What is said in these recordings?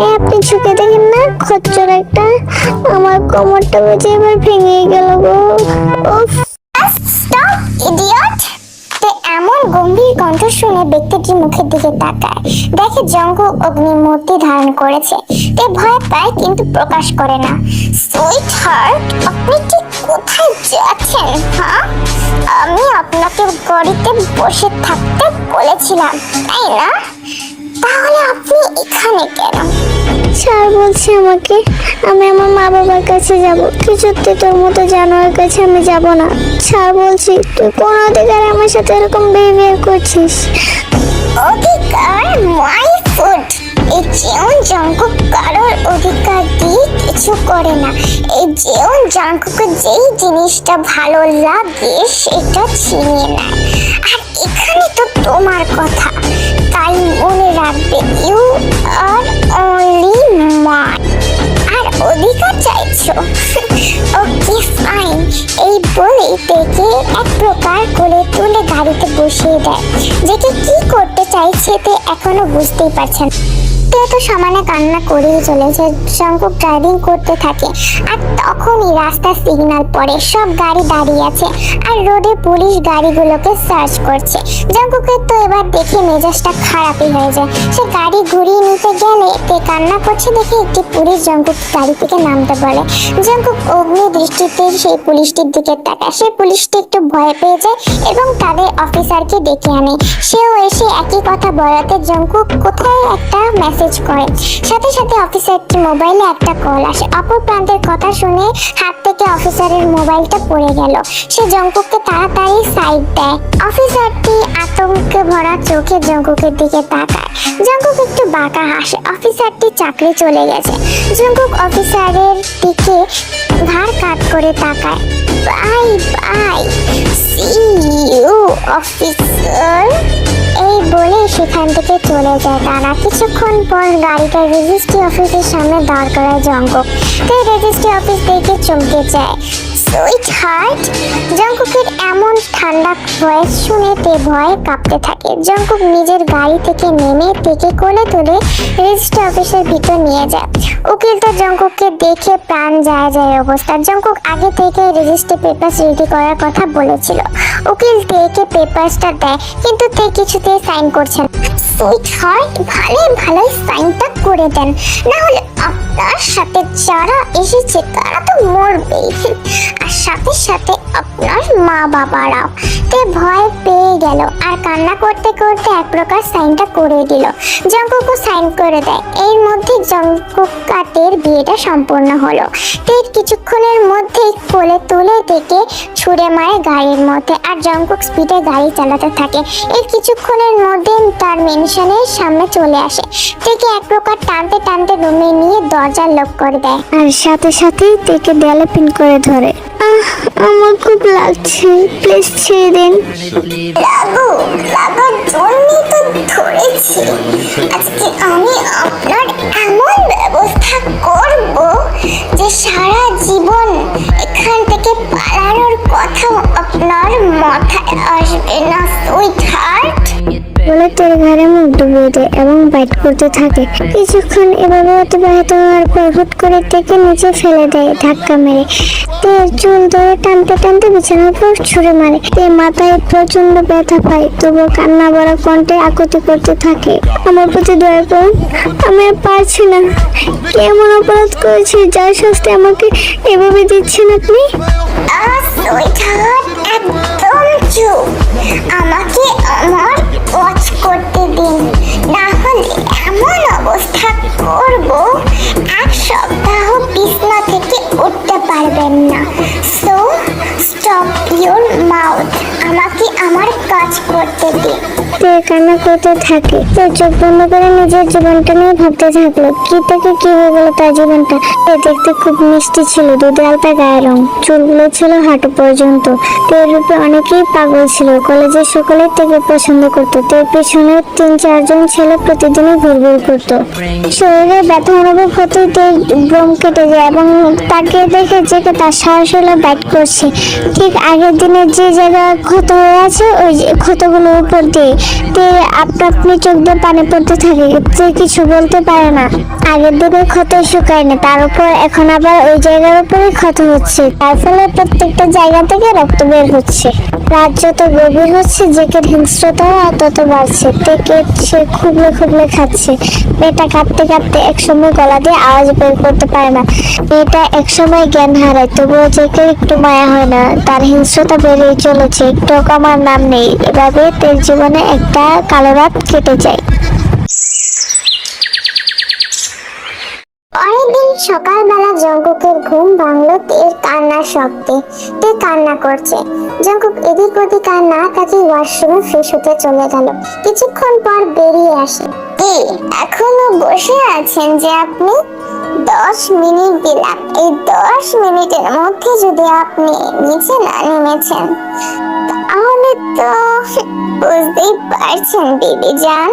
এ, আপনি ঝুঁকে দেখেন না? খচ্চর একটা। আমার কোমরটা বেজে এবার ভেঙে গেল গো। এমন গম্ভীর কণ্ঠ শুনে ব্যক্তিটি মুখের দিকে তাকায়। দেখে জঙ্গল অগ্নি মূর্তি ধারণ করেছে। তে ভয় পায়, কিন্তু প্রকাশ করে না। সুইট হার্ট আপনি ঠিক কোথায় যাচ্ছেন হ্যাঁ? আমি আপনাকে গাড়িতে বসে থাকতে বলেছিলাম, তাই না? তাহলে আপনি এখানে কেন? স্যার বলছে আমাকে, আমি আমার মা বাবার কাছে যাব। কিছুতে তোর মতো জানোয়ার কাছে আমি যাব না। স্যার বলছি, তুই কোন অধিকারে আমার সাথে এরকম বিহেভিয়ার করছিস? অধিকার? মাই ফুড এই জীবন জঙ্কুক কারোর অধিকার দিয়ে কিছু করে না। এই জীবন জঙ্কুকে যেই জিনিসটা ভালো লাগে, সেটা ছিনিয়ে নেয়। আর এখানে তো তোমার কথা। তাই মনে রাখবে ইউ আর অনলি মাই আর অধিকার চাইছো? ওকে ফাইন এই বলে তেকে এক প্রকার কোলে তুলে গাড়িতে বসিয়ে দেয়। যেকে কি করতে চাইছে তে এখনও বুঝতেই পারছেন তো সমানে কান্না করেই চলেছে শঙ্কুক ড্রাইভিং করতে থাকে। আর তখনই রাস্তার সিগন্যাল পড়ে, সব গাড়ি দাঁড়িয়ে আছে আর রোডে পুলিশ গাড়িগুলোকে সার্চ করছে। জঙ্কুকের তো এবার দেখে মেজাজটা খারাপই হয়ে যায়। সে গাড়ি ঘুরিয়ে নিতে গেলে তে কান্না করছে দেখে একটি পুলিশ জঙ্কুক গাড়ি থেকে নামতে বলে। জঙ্কুক অগ্নি দৃষ্টিতে সেই পুলিশটির দিকে তাকায়। সে পুলিশটি একটু ভয় পেয়ে যায় এবং তাদের অফিসারকে ডেকে আনে। সেও এসে একই কথা বলাতে জঙ্কুক কোথায় একটা মেসেজ করে। সাথে সাথে অফিসারটি মোবাইলে একটা কল আসে। অপর প্রান্তের কথা শুনে হাত থেকে অফিসারের মোবাইলটা পড়ে গেল। সে জঙ্কুককে তাড়াতাড়ি সাইড দেয়। অফিসারটি আতঙ্কে ভরা চোখে জঙ্কুকের দিকে তাকায়। জঙ্কুক একটু বাঁকা হাসে। অফিসারটি চাকরি চলে গেছে। জঙ্কুক অফিসারের দিকে ঘাড় কাট করে তাকায়। Bye bye see you officer এই বলে সেখান থেকে চলে যায় তারা। কিছুক্ষণ পর গাড়িটা রেজিস্ট্রি অফিসের সামনে দাঁড় করায় জঙ্কুক। তাই রেজিস্ট্রি অফিস দেখে চমকে যায়। সুইট হার্ট জঙ্কুকের এমন ঠান্ডা ভয়েস শুনে তে ভয়ে কাঁপতে থাকে। জঙ্কুক নিজের গাড়ি থেকে নেমে তেকে কোলে তুলে রেজিস্ট্রি অফিসের ভিতর নিয়ে যায়। উকিল তো জঙ্কুককে দেখে প্রাণ যায় যায় অবস্থা। জঙ্কুক আগে থেকে রেজিস্ট্রি পেপার রেডি করার কথা বলেছিল। উকিল তেকে পেপারসটা দেয়, কিন্তু তে কিছুতেই সাইন করছে না। সুইট হার্ট ভালোই ভালোই সাইনটা করে দেন। না হলে আপনার সাথে যারা এসেছে তারা তো মরবেই আর সাথে সাথে আপনার মা বাবারাও তে ভয় পেয়ে গেল আর কান্না করতে করতে এক প্রকার সাইনটা করে দিল। জঙ্কুকও সাইন করে দেয়। এর মধ্যে জঙ্কুক কাটের বিয়েটা সম্পূর্ণ হলো। তের কিছুক্ষণের মধ্যেই কোলে তুলে থেকে ছুঁড়ে মারে গাড়ির মধ্যে আর জঙ্কুক স্পিডে গাড়ি চালাতে থাকে। এর কিছুক্ষণের মধ্যে তার মেনশনের সামনে চলে আসে। থেকে এক প্রকার টানতে টানতে রুমে নিয়ে দরজা লক করে দেয়। আর সাথে সাথেই তেকে দেয়ালে পিন করে ধরে। আমার খুব লাগছে। প্লিজ ছেড়ে দিন। লাগো লাগার তো ধরেছি। আজকে আমি আপনার এমন ব্যবস্থা করব যে সারা জীবন এখান থেকে পালানোর কথা আপনার মাথায় আসবে না সুইট হার্ট বলে তের ঘাড়ে মুখ ডুবিয়ে দেয় এবং বাইট করতে থাকে। কিছুক্ষণ এভাবে অতিবাহিত হওয়ার পর হুট করে তেকে নিচে ফেলে দেয় ধাক্কা মেরে। তের চুল ধরে টানতে টানতে বিছানার উপর ছুঁড়ে মারে। তে মাথায় প্রচণ্ড ব্যথা পায় তবুও কান্না ভরা কণ্ঠে আকুতি করতে থাকে। আমার প্রতি দয়া করুন আমি আর পারছি না। কেমন অপরাধ করেছি যার শাস্তি আমাকে এভাবে দিচ্ছেন আপনি? একদম চুপ। আমাকে আমার দিন না হলে এমন অবস্থা করব এক সপ্তাহ বিছনা থেকে উঠতে পারবেন না। স্টপ ইউর মাউথ আমাকে আমার কাজ করতে দিন তে কান্না করতে থাকে। তো চোখ বন্ধ করে নিজের জীবনটা নিয়ে ভাবতে থাকল। কি থেকে কি হয়ে গেল তার জীবনটা? তে দেখতে খুব মিষ্টি ছিল, দুধে আলতা গায়ের রং। চুলগুলো ছিল হাঁটু পর্যন্ত। তের রূপে অনেকেই পাগল ছিল। কলেজের সকলে থেকে পছন্দ করতো। তের পেছনে তিন, চারজন ছেলে প্রতিদিনই ঘুরঘুর করতো। শরীরে ব্যথা অনুভব হতেই তের ব্রম কেটে যায় এবং তাকে দেখে যে তার সাহস হলো ব্যাট করছে। ঠিক আগের দিনে যে জায়গা ক্ষত হয়ে আছে, ওই ক্ষতগুলোর উপর দিয়ে তে আপনা চোখ দিয়ে পানি পড়তে থাকে, যে কিছু বলতে পারে না। আগের দিনে ক্ষত শুকায়নি, তার উপর এখন আবার ওই জায়গার উপরে ক্ষত হচ্ছে। তার ফলে প্রত্যেকটা জায়গা থেকে রক্ত বের হচ্ছে। রাত যত গভীর হচ্ছে জেকের হিংস্রতা তত বাড়ছে। তেকে সে খুবলে খুবলে খাচ্ছে। মেয়েটা কাঁপতে কাঁপতে একসময় গলা দিয়ে আওয়াজ বের করতে পারে না। মেয়েটা একসময় জ্ঞান হারায়, তবুও জেকের একটু মায়া হয় না। তার হিংস্রতা বেড়েই চলেছে। একটু কমার নাম নেই। এভাবে তের জীবনে একটা কালো রাত কেটে যায়। পরের সকালবেলা জঙ্কুকের ঘুম ভাঙলো তের শব্দে। তে কান্না করছে। জঙ্কুক এদিক ওদিক আর না তাকে ওয়াশরুমে ফ্রেশ হতে চলে গেল। কিছুক্ষণ পর বেরিয়ে আসে এখনও বসে আছেন যে আপনি? দশ মিনিট দিলাম। এই দশ মিনিটের মধ্যে যদি আপনি নিচে না নেমেছেন, তাহলে তো বুঝতেই পারছেন বেবি যান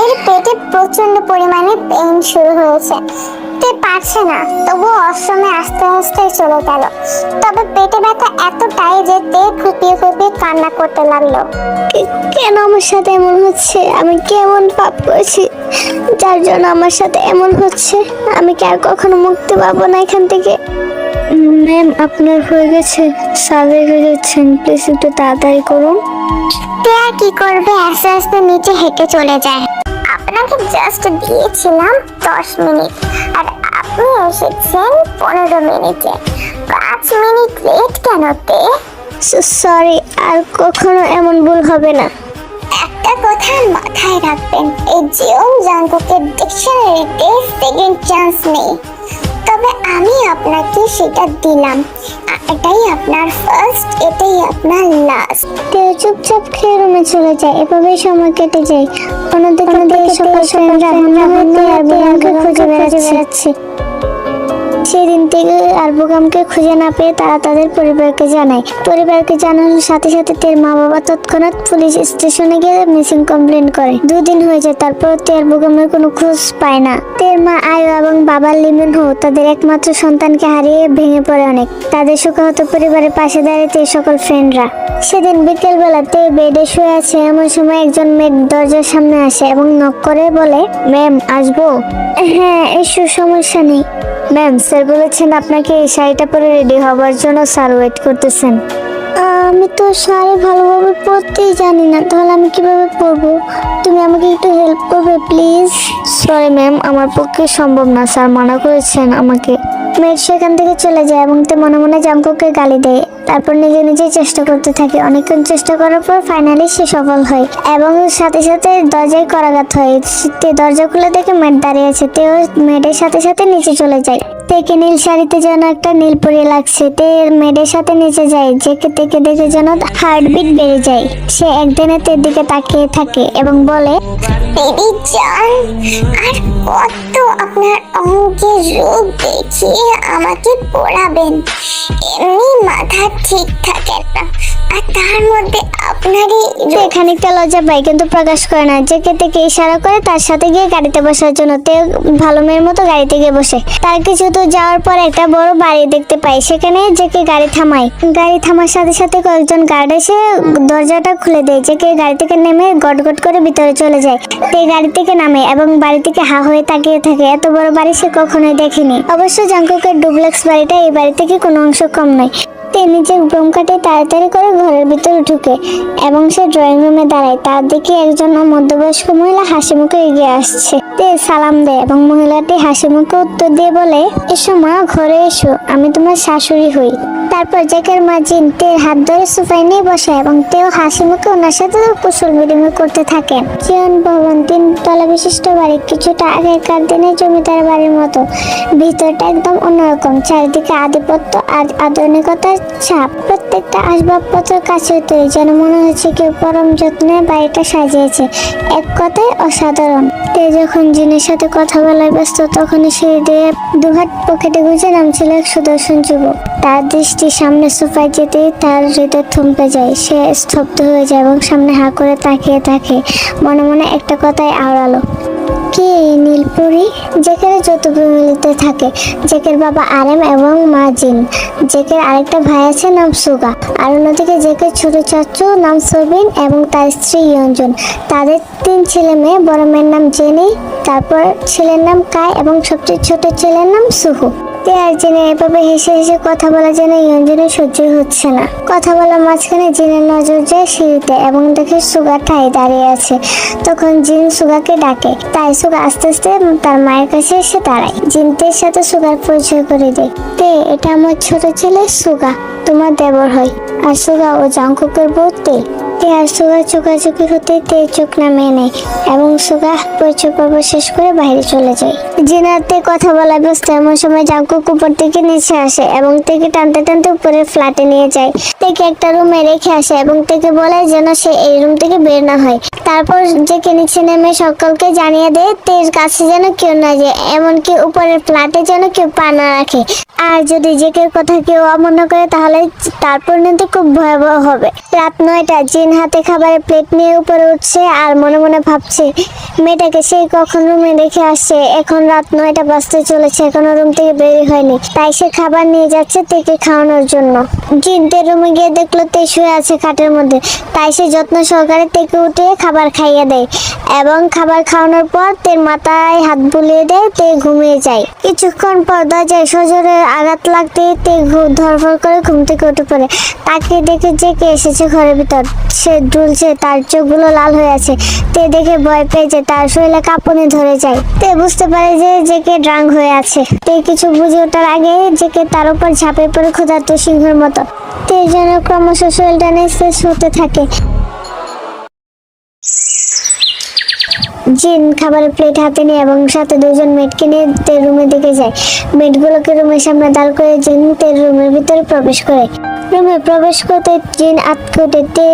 এর পেটে প্রচণ্ড পরিমাণে পেন শুরু হয়েছে। তে পারছে না। তবুও অশ্রমে আস্তে আস্তে চলে গেল। তবে পেটে ব্যথা এতটাই যে তে খুপিয়ে খুপিয়ে কান্না করতে লাগল। কেন আমার সাথে এমন হচ্ছে? আমি কেমন পাপ করেছি? যার জন্য আমার সাথে এমন হচ্ছে? আমি কি আর কখনো মুক্তি পাবো না এখান থেকে? ম্যাম আপনার হয়ে গেছে। স্যার রেগে যাচ্ছেন। প্লিজ একটু তাড়াতাড়ি করুন। তে আর কি করবে? আস্তে আস্তে নিচে হেঁটে চলে যায়। আপনাকে জাস্ট দিয়েছিলাম দশ মিনিট আর আপনি এসেছেন পনেরো মিনিটে। পাঁচ মিনিট লেট কেন তে? সরি আর কখনো এমন ভুল হবে না। একটা কথা মাথায় রাখবেন এই জিওন জাঙ্কুকের ডিকশনারিতে সেকেন্ড চান্স নেই। তবে আমি আপনাকে সেটা দিলাম। এটাই আপনার ফার্স্ট এটাই আপনার লাস্ট কেউ চুপচাপ খেয়ে রুমে চলে যায় এভাবেই সময় কেটে যায়। অন্যদিকে অন্যদিকে সকাল ফ্রেন্ডরা হান্না হান্না আর খুঁজে বেড়াচ্ছে। সেদিন থেকে আর বোগামকে খুঁজে না পেয়ে তারা তাদের পরিবারকে জানায়। পরিবারকে জানানোর সাথে সাথে তের মা বাবা তৎক্ষণাৎ পুলিশ স্টেশনে গিয়ে মিসিং কমপ্লেন করে। দুদিন হয়ে যায়, তারপর তের বোগামের কোনো খোঁজ পায় না। তের মা আয়ু এবং বাবা লিমন হো তাদের একমাত্র সন্তানকে হারিয়ে ভেঙে পড়ে অনেক। তাদের শোকাহত পরিবারের পাশে দাঁড়িয়ে তে সকল ফ্রেন্ডরা। সেদিন বিকেল বেলাতে বেডে শুয়ে আছে এমন সময় একজন মেয়ে দরজার সামনে আসে এবং নক করে বলে, ম্যাম, আসব? হ্যাঁ এসো, সমস্যা নেই। ম্যাম স্যার বলেছেন আপনাকে এই শাড়িটা পরে রেডি হওয়ার জন্য স্যার ওয়েট করতেছেন। আমি তো শাড়ি ভালোভাবে পরতেই জানি না তাহলে আমি কীভাবে পরবো? তুমি আমাকে একটু হেল্প করবে প্লিজ সরি ম্যাম আমার পক্ষে সম্ভব না স্যার মানা করেছেন আমাকে। মেয়ের সেখান থেকে চলে যায় এবং তো মনে মনে জামকুকে গালি দেয়। তারপর নিজে নিজে চেষ্টা করতে থাকে। অনেকক্ষণ চেষ্টা করার পর ফাইনালি সে সফল হয় এবং সাথে সাথে দরজায় করাঘাত হয়। দরজা খুলে দেখে মেট দাঁড়িয়ে আছে। তেও মেয়েদের সাথে সাথে নিচে চলে যায়। তেকে নীল শাড়িতে যেন একটা নীল পরিয়ে লাগছে। তে মেয়েদের সাথে নিচে যায়। যেকে তেকে দেখে যেন হার্টবিট বেড়ে যায়। সে একদিনে তের দিকে তাকিয়ে থাকে এবং বলে আর কত আপনার দেখিয়ে আমাকে পড়াবেন? এমনি মাথা ঠিক থাকে না। আর তার মধ্যে আপনারই খানিকটা লজ্জা পায়, কিন্তু প্রকাশ করে না। যেকে থেকে ইশারা করে, তার সাথে গিয়ে গাড়িতে বসার জন্য। তে ভালো মেয়ের মতো গাড়িতে গিয়ে বসে। তার কিছু তো যাওয়ার পর একটা বড় বাড়ি দেখতে পায় সেখানে জেকে গাড়ি থামায়। গাড়ি থামার সাথে সাথে কয়েকজন গার্ড এসে দরজাটা খুলে দেয়। জেকে গাড়ি থেকে নেমে গটগট করে ভিতরে চলে যায়। তে গাড়ি থেকে নামে এবং বাড়ি থেকে হা হয়ে তাকিয়ে থাকে। এত বড় বাড়ি সে কখনোই দেখেনি। অবশ্য জাঙ্কুকের ডুপ্লেক্স বাড়িটা এই বাড়ি থেকে কোনো অংশ কম নয়। তে নিজের ব্রম কাটে তাড়াতাড়ি করে ঘরের ভিতরে ঢুকে এবং সে ড্রয়িং রুমে দাঁড়ায়। তার দিকে একজন মধ্যবয়স্ক মহিলা হাসি মুখে এগিয়ে আসছে। তে সালাম দেয় এবং মহিলাটি হাসি মুখে উত্তর দিয়ে বলে, এসো মা, ঘরে এসো, আমি তোমার শাশুড়ি হই। তারপর জ্যাকের মা জিন তের হাত ধরে সোফায় নিয়ে বসে এবং তেও হাসি মুখে ওনার সাথে কুশল বিনিময় করতে থাকেন। জীবন ভবন তিন তলা বিশিষ্ট বাড়ি, কিছুটা আগেকার দিনের জমিদার বাড়ির মতো। ভিতরটা একদম অন্যরকম, চারিদিকে আধিপত্য আর আধুনিকতার ছাপ, প্রত্যেকটা আসবাবপত্র কাছে তৈরি যেন মনে হচ্ছে কেউ পরম যত্নে বাড়িটা সাজিয়েছে। এক কথায় অসাধারণ। তে যখন জিনের সাথে কথা বলায় ব্যস্ত, তখনই সিঁড়ি দিয়ে দুহাত পকেটে গুজে নামছিল এক সুদর্শন যুবক। তার দৃষ্টি সামনে সোফায় যেতেই তার হৃদয় থমকে যায়। সে স্তব্ধ হয়ে যায় এবং সামনে হা করে তাকিয়ে থাকে। মনে মনে একটা কথাই আওড়ালো কে নীলপুরি? জেকের যৌথ ফ্যামিলিতে থাকে। জেকের বাবা আরেম এবং মা জিন। জেকের আরেকটা ভাই আছে নাম সুগা। আর অন্যদিকে জেকের ছোট চাচু নাম সবিন এবং তার স্ত্রী ইয়ঞ্জন। তাদের তিন ছেলে মেয়ে, বড় মেয়ের নাম জেনি, তারপর ছেলের নাম কায় এবং সবচেয়ে ছোট ছেলের নাম সুহু। তে আর জেনে এভাবে হেসে হেসে কথা বলা যেন ইয়ঞ্জনের সহ্য হচ্ছে না। কথা বলার মাঝখানে জিনের নজর যায় সিঁড়িতে এবং দেখে সুগা ঠাই দাঁড়িয়ে আছে। তখন জিন সুগাকে ডাকে, তাই সুগা আস্তে আস্তে তার মায়ের কাছে এসে দাঁড়ায়। জিনতের সাথে সুগার পরিচয় করে দেয়, তে, এটা আমার ছোট ছেলে সুগা, তোমার দেবর হয়। আর সুগা ও জাঙ্কুকের বউ তে। তে আর সুগা চোখাচোখি হতে তে চোখ নামিয়ে নেয় এবং সুগা পরিচয় পর্ব শেষ করে বাইরে চলে যায়। জিনাতে কথা বলা ব্যস্ত এমন সময় জাঙ্কুক উপর থেকে নিচে আসে এবং তেকে টানতে টানতে উপরে ফ্ল্যাটে নিয়ে যায়। তেকে একটা রুমে রেখে আসে এবং তেকে বলে যেন সে এই রুম থেকে বের না হয়। তারপর জেকে নিচে নেমে সকলকে জানিয়ে দেয়, তের কাছে যেন কেউ না যায়, এমনকি উপরের ফ্ল্যাটে যেন কেউ পা না রাখে। আর যদি জেকের কথা কেউ অমান্য করে, তাহলে তার পরিণতি খুব ভয়াবহ হবে। রাত নয়টা জিন হাতে খাবারের প্লেট নিয়ে উপরে উঠছে আর মনে মনে ভাবছে, মেয়েটাকে সেই কখন রুমে রেখে আসছে। এখন রাত নয়টা বাজতে চলেছে, এখনও রুম থেকে বের হয়নি। তাই সে খাবার নিয়ে যাচ্ছে তেকে খাওয়ানোর জন্য। জিন রুমে গিয়ে দেখল তে শুয়ে আছে খাটের মধ্যে। তাই সে যত্ন সহকারে তেকে উঠিয়ে খাবার খাইয়ে দেয় এবং খাবার খাওয়ানোর পর তের মাথায় হাত বুলিয়ে দেয়, তে ঘুমিয়ে যায়। কিছুক্ষণ পর দরজায় সজোরে আঘাত লাগতে তে ধরফর করে ঘুম থেকে উঠে পড়ে। তাকে দেখে যে কে এসেছে ঘরের ভিতর। সে ঢুলছে তার চোখগুলো লাল হয়ে আছে। তে দেখে ভয় পেয়ে যায়, তার শরীরে কাঁপুনি ধরে যায়। তে বুঝতে পারে যে যে কে ড্রাং হয়ে আছে। তে কিছু বুঝে ওঠার আগে যে কে তার উপর ঝাঁপে পড়ে ক্ষুধার্ত সিংহের মতো। তে যেন ক্রমশ শরীরটা নিঃশেষ হতে থাকে। জিন খাবারের প্লেট হাতে নিয়ে এবং সাথে দুজন মেটকে নিয়ে তের রুমের দিকে যায়। মেটগুলোকে রুমের সামনে দাঁড় করে জিন তের রুমের ভিতরে প্রবেশ করে। রুমে প্রবেশ করতে জিন আটকে দিতে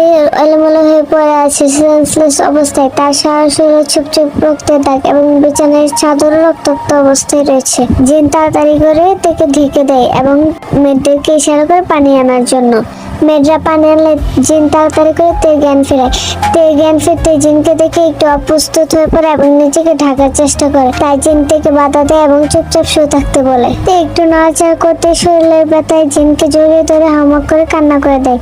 এলোমেলো হয়ে পড়ে আছে সেন্সলেস অবস্থায়। তার সারা শরীরে চুপ দাগ এবং বিছানায় চাদর রক্তাক্ত অবস্থায় রয়েছে। জিন তাড়াতাড়ি করে তাকে ঢেকে দেয় এবং মেয়েদেরকে ইশারা করে পানি আনার জন্য। মেয়েরা পানি আনলে জিন তাড়াতাড়ি করে তে জ্ঞান ফেরায়। তে জ্ঞান ফিরতে জিনকে দেখে একটু অপ্রস্তুত হয়ে পড়ে এবং নিজেকে ঢাকার চেষ্টা করে। তাই জিন থেকে বাধা দেয় এবং চুপচাপ শুয়ে থাকতে বলে। তে একটু নড়াচড়া করতে শরীরের ব্যথায় জিনকে জড়িয়ে ধরে হামক করে কান্না করে দেয়।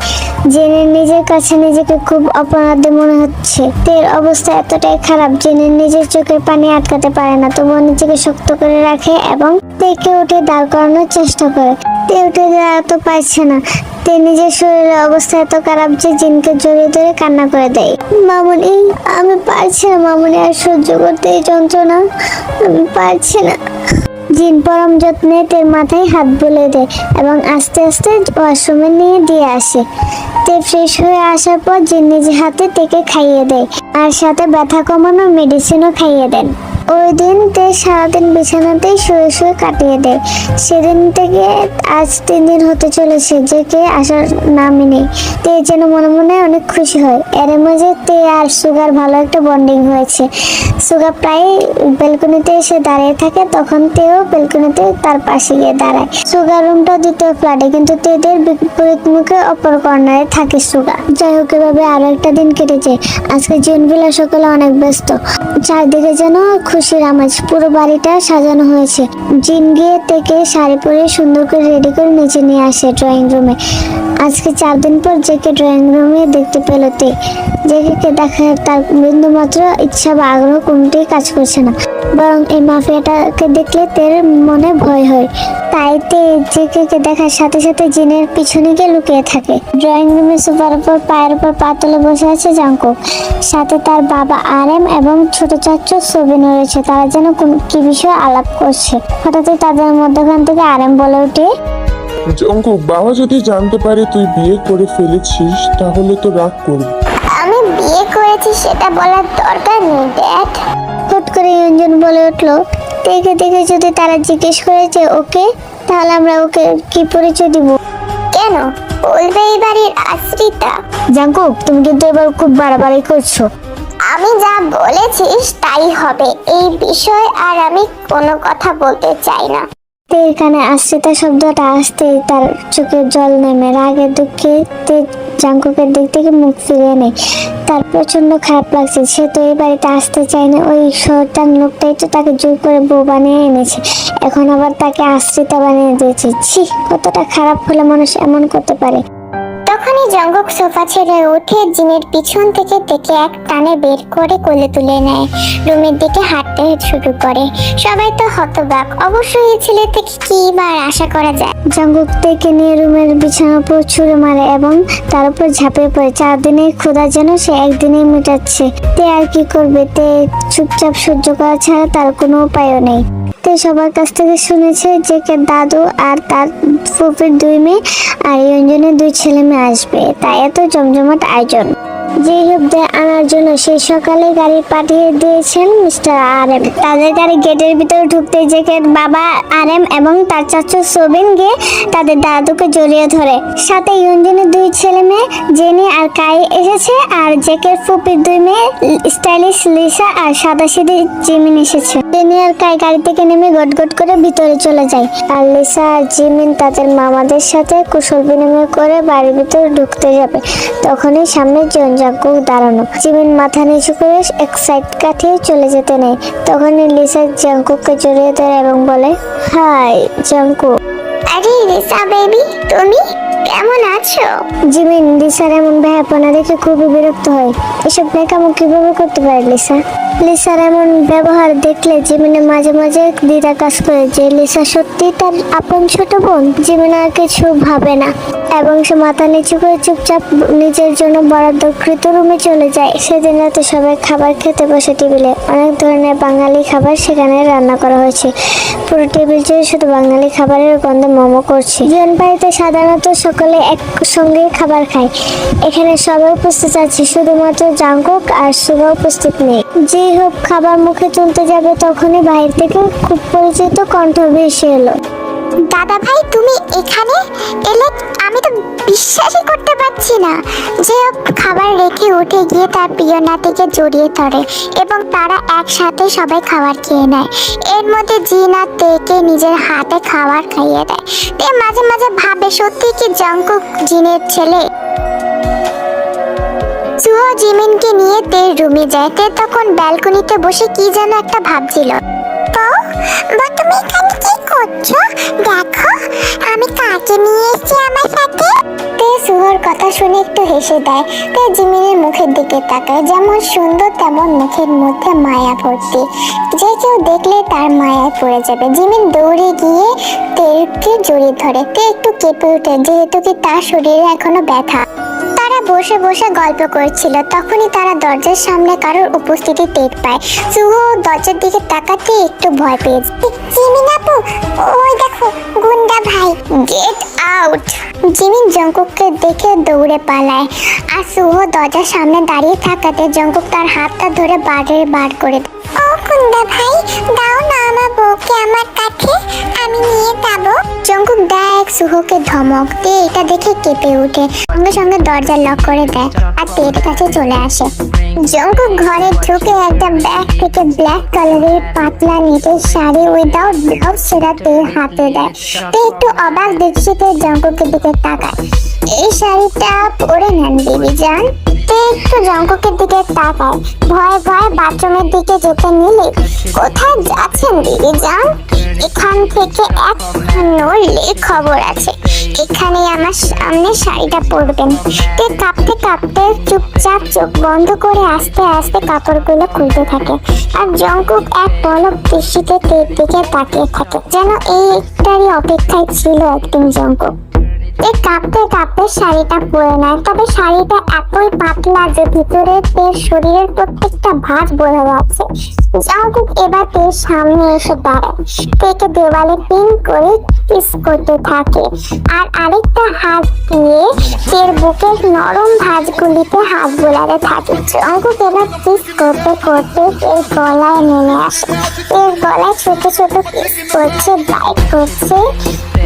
জিনের নিজের কাছে নিজেকে খুব অপরাধী মনে হচ্ছে। তের অবস্থা এতটাই খারাপ, জিনের নিজের চোখের পানি আটকাতে পারে না। তবুও নিজেকে শক্ত করে রাখে এবং তেকে উঠে দাঁড় করানোর চেষ্টা করে। তে উঠে দাঁড়াতে পারছে না। তে নিজের শরীরের অবস্থা এত খারাপ যে জিনকে জড়িয়ে ধরে কান্না করে দেয়। আমি পারছি না আর সহ্য করতে এই যন্ত্রণা। আমি পারছি না। জিন পরম যত্নে তের মাথায় হাত বুলে দেয় এবং আস্তে আস্তে ওয়াশরুমে নিয়ে দিয়ে আসে। তে ফ্রেশ হয়ে আসার পর জিন নিজে হাতে তেকে খাইয়ে দেয়, আর সাথে ব্যথা কমানোর মেডিসিনও খাইয়ে দেন। ওই দিন তে সারাদিন বিছানাতেই শুয়ে শুয়ে কাটিয়ে দেয়। সেদিন থেকে আজ তিন দিন হতে চলেছে যে কে আসার নামই নেই। তে যেন মনে মনে অনেক খুশি হয়। এর মাঝে তে আর সুগার ভালো একটা বন্ডিং হয়েছে। সুগার প্রায় বেলকনিতে এসে দাঁড়িয়ে থাকে, তখন তেও বেলকনিতে তার পাশে গিয়ে দাঁড়ায়। সুগার রুমটা দ্বিতীয় ফ্ল্যাটে কিন্তু তেদের বিপরীত মুখে অপর কর্নারে থাকে সুগার। যাই হোক, এভাবে আরও একটা দিন কেটে যায় আজকে জুনবিলা সকালে অনেক ব্যস্ত। চারদিকে যেন খুশির আমেজ। পুরো বাড়িটা সাজানো হয়েছে। জিন গিয়ে থেকে শাড়ি পরে সুন্দর করে রেডি করে নিচে নিয়ে আসে ড্রয়িং রুমে আজকে চার দিন পর জেকে ড্রয়িং রুমে দেখতে পেল তে। জেকে দেখার তার বিন্দু মাত্র ইচ্ছা বা আগ্রহ কোনটাই কাজ করছে না। বরং এই মাফিয়াটাকে দেখলে তের মনে ভয় হয়। তাই তে জেকে দেখার সাথে সাথে জিনের পিছনে গিয়ে লুকিয়ে থাকে। ড্রয়িং রুমে সোফার উপর পায়ের উপর পা তুলে বসে আছে জাঙ্কুক সাথে তার বাবা আরএম এবং ছোট চাচু সবিন রয়েছে তারা যেন কোন কি বিষয়ে আলাপ করছে। হঠাৎই তাদের মধ্যখান থেকে আরএম বলে ওঠে। জঙ্কুক বাবা যদি জানতে পারে তুই বিয়ে করে ফেলেছিস তাহলে তো রাগ করবে। আমি বিয়ে করেছি সেটা বলার দরকার নেই ড্যাড। হুট করে ইঞ্জন বলে উঠল দেখে দেখে যদি তারা জিজ্ঞেস করে যে ওকে তাহলে আমরা ওকে কি পরিচয় দিব? কেন? বলবে এই বাড়ির আশ্রিতা। জাঙ্কুক তুমি কিন্তু এবার খুব বাড়াবাড়ি করছ। আমি যা বলেছিস তাই হবে। এই বিষয়ে আর আমি কোনো কথা বলতে চাই না। কানে আশ্রিতা শব্দটা আসতেই তার চোখে জল নেমে। রাগে দুঃখে জাঙ্কুকের দিক থেকে মুখ ফিরিয়ে নেয়। তার প্রচণ্ড খারাপ লাগছে। সে তো এই বাড়িতে আসতে চায় না ওই শহরটার লোকটাই তো তাকে জোর করে বউ বানিয়ে এনেছে। এখন আবার তাকে আশ্রিতা বানিয়ে দিয়েছে। ছি, কতটা খারাপ হলে মানুষ এমন করতে পারে? তখনই জঙ্গক সোফা ছেড়ে উঠে জিনের পিছন থেকে দেখে এক টানে বের করে কোলে তুলে নেয়। রুমের দিকে হাঁটতে শুরু করে। সবাই তো হতবাক। অবশ্যই এই ছেলে থেকে কি বার আশা করা যায়? জঙ্গক থেকে নিয়ে রুমের বিছানার উপর ছুঁড়ে মারে এবং তার উপর ঝাঁপিয়ে পড়ে। চার দিনের ক্ষুধা যেন সে একদিনেই মেটাচ্ছে। তে আর কি করবে? তে চুপচাপ সহ্য করা ছাড়া তার কোনো উপায়ও নেই। তে সবার কাছ থেকে শুনেছে যে দাদু আর তার ফুপির দুই মেয়ে আর ইয়ঞ্জনের দুই ছেলে মেয়ে আসবে। তাই এত জমজমাট আয়োজন। যে হিবদের আনার জন্য সেই সকালে গাড়ি পাঠিয়ে দিয়েছেন মিস্টার আর এম তাদের গাড়ি গেটের ভিতরে ঢুকতে জেকের বাবা আর এম এবং তার চাচু সোবিন গিয়ে তাদের দাদুকে জড়িয়ে ধরে। সাথে ইউনজনের দুই ছেলে মেয়ে, জেনি আর কাই এসেছে আর জেকের ফুপির দুই মেয়ে, স্টাইলিশ লিসা আর সাদা সিধি জিমিন এসেছে। জেনি আর কাই গাড়ি থেকে নেমে গটগট করে ভিতরে চলে যায়। আর লিসা আর জিমিন তাদের মামাদের সাথে কুশল বিনিময় করে বাড়ির ভিতরে ঢুকতে যাবে। তখনই সামনে জনজাগ্য দাঁড়ানো। জিমিন মাথা নিচু করে এক সাইড কাটিয়ে চলে যেতে নেয়। তখনই লিসা জাঙ্কুককে জড়িয়ে ধরে এবং বলে হাই জাঙ্কু। আরে রিসা বেবি তুমি কেমন আছো? জিমিন লিসার এমন দেখে খুবই বিরক্ত হয়। এসব কীভাবে করতে পারে লিসা? লিসার এমন ব্যবহার দেখলে জিমিনে মাঝে মাঝে দ্বিধা কাজ করে যে লিসা সত্যি তার আপন ছোট বোন। জিমিন আর কিছু ভাবে না। এবং সে মাথা নিচু করে চুপচাপ নিজের জন্য বরাদ্দকৃত রুমে চলে যায়। সেদিন রাতে সবাই খাবার খেতে বসে টেবিলে। অনেক ধরনের বাঙালি খাবার সেখানে রান্না করা হয়েছে। পুরো টেবিল জুড়ে শুধু বাঙালি খাবারের গন্ধে মোমো করছে। জীবন বাড়িতে সাধারণত সকলে একসঙ্গে খাবার খায়। এখানে সবাই উপস্থিত আছে। শুধুমাত্র জাঙ্কুক আর সুগা উপস্থিত নেই। যেই হোক, খাবার মুখে তুলতে যাবে তখনই বাইরে থেকে খুব পরিচিত কণ্ঠ ভেসে এলো। দাদা ভাই তুমি এখানে এলে আমি তো বিশ্বাসই করতে পারছি না। যে খাবার রেখে উঠে গিয়ে তার প্রিয় নাতিকে জড়িয়ে ধরে এবং তারা একসাথে সবাই খাবার খেয়ে নেয়। এর মধ্যে জিন আর তেকে নিজের হাতে খাবার খাইয়ে দেয়। তে মাঝে মাঝে ভাবে, সত্যি কি জঙ্কুক জিনের ছেলে? সুহো জিমিনকে নিয়ে তের রুমে যায়। তে তখন ব্যালকনিতে বসে কি যেন একটা ভাবছিল। কথা শুনে একটু হেসে দেয়। তে জিমিনের মুখের দিকে তাকায়, যেমন সুন্দর তেমন মুখের মধ্যে মায়া ভর্তি। যে কেউ দেখলে তার মায়ায় পড়ে যাবে। জিমিন দৌড়ে গিয়ে তেরকে জড়িয়ে ধরে। তে একটু কেঁপে ওঠে, যেহেতু কি তার শরীরে এখনও ব্যথা। বসে বসে গল্প করছিল তখনই তারা দরজার সামনে কারোর উপস্থিতি টের পায়। সুহো দরজার দিকে তাকাতে একটু ভয় পেয়েছে যায়। আপু ওই দেখো গুন্ডা ভাই। গেট আউট জিমিন জঙ্কুককে দেখে দৌড়ে পালায়। আর সুহো দরজার সামনে দাঁড়িয়ে থাকাতে জঙ্কুক তার হাতটা ধরে বাড়ি বার করে ও গুন্ডা ভাই, দাও না আমার বউকে আমার কাছে, আমি নিয়ে যাব। দেয় এক সুহোকে ধমক, দিয়ে এটা দেখে কেঁপে সঙ্গে সঙ্গে দরজা লক করে দেয় আর তের কাছে চলে আসে। জঙ্কুক ঘরে ঢুকে একটা ব্যাগ থেকে ব্ল্যাক কালারের পাতলা নেটের শাড়ি উইদাউট ব্লাউজ সেরা তের হাতে দেয়। তে একটু অবাক দৃষ্টিতে জঙ্কুকের দিকে এই শাড়িটা পরে নেন যান। একটু দিকে তাকায়। ভয়ে ভয়ে বাথরুমের দিকে যেতে নিলে, কোথায় যাচ্ছেন, দিদি যান? এখান থেকে খবর আছে। এখানে আমার সামনে শাড়িটা পরবেন। তে কাঁপতে কাঁপতে চুপচাপ চোখ বন্ধ করে আস্তে আস্তে কাপড়গুলো খুলতে থাকে আর জঙ্কুক এক পলক দৃষ্টিতে তের দিকে তাকিয়ে থাকে। যেন এইটারই অপেক্ষায় ছিল একদিন জঙ্কুক। এ কাঁপতে কাঁপতে শাড়িটা পরে নেয়। তবে শাড়িটা এতই পাতলা যে ভিতরে তের শরীরের প্রত্যেকটা বোঝা যাচ্ছে। এবার তের সামনে এসে দাঁড়ায়। তেকে দেওয়ালে পিন করে কিস করতে থাকে। আর আরেকটা হাত দিয়ে তের বুকের নরম ভাঁজগুলিতে হাত বোলাতে থাকে। জাঙ্কুক এবার কিস করতে করতে তের গলায় নেমে আসে। এর গলায় ছোট ছোট কিস করছে বাইট করছে।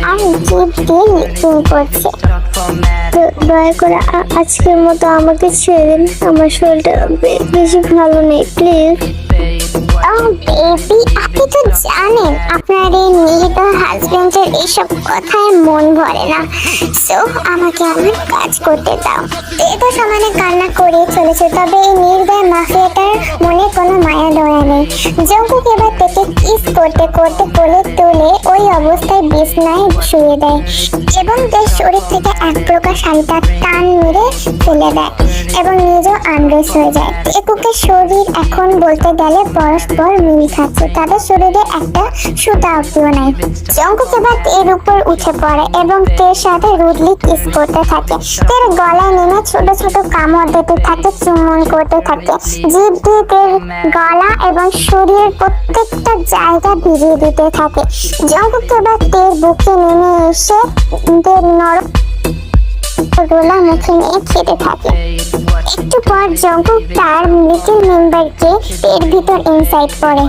আর জিভ দিয়ে লিকিং করছে দয়া করে আজকের মতো আমাকে ছেড়ে দিন। আমার শরীরটা বেশি ভালো নেই, প্লিজ। আপনি তো জানেন, আপনার এই নিহিত হাজবেন্ডের এইসব কথায় মন ভরে না। সো আমাকে আমার কাজ করতে দাও। এ তো সমানে কান্না করে চলেছে, তবে এই নির্দয় মাফিয়াটার মনে কোনো মায়া দয়া নেই। জঙ্কুক এবার থেকে কিস করতে করতে, কোলে তুলে ওই অবস্থায় বিছনায় শুয়ে দেয় এবং তার শরীর থেকে এক প্রকার শাড়িটা টান মেরে ফেলে দেয় এবং নিজেও হয়ে যায়। শরীর এখন বলতে গেলে পরস্পর মিল খাচ্ছে। তাদের শরীরে একটা সুতা এবার উপর উঠে পড়ে এবং তের সাথে কিস করতে থাকে। তের গলায় নেমে ছোট ছোট কামড় দিতে থাকে, চুম্বন করতে থাকে। জিভ দিয়ে তের গলা এবং শরীরের প্রত্যেকটা জায়গা ভিজিয়ে দিতে থাকে। জঙ্কুক এবার তের বুকে নেমে এসে তের নরম রোলা মুখে নিয়ে খেতে থাকে একটু পর জঙ্কুক তার লিটল মেম্বারকে এর ভিতর ইনসাইড করে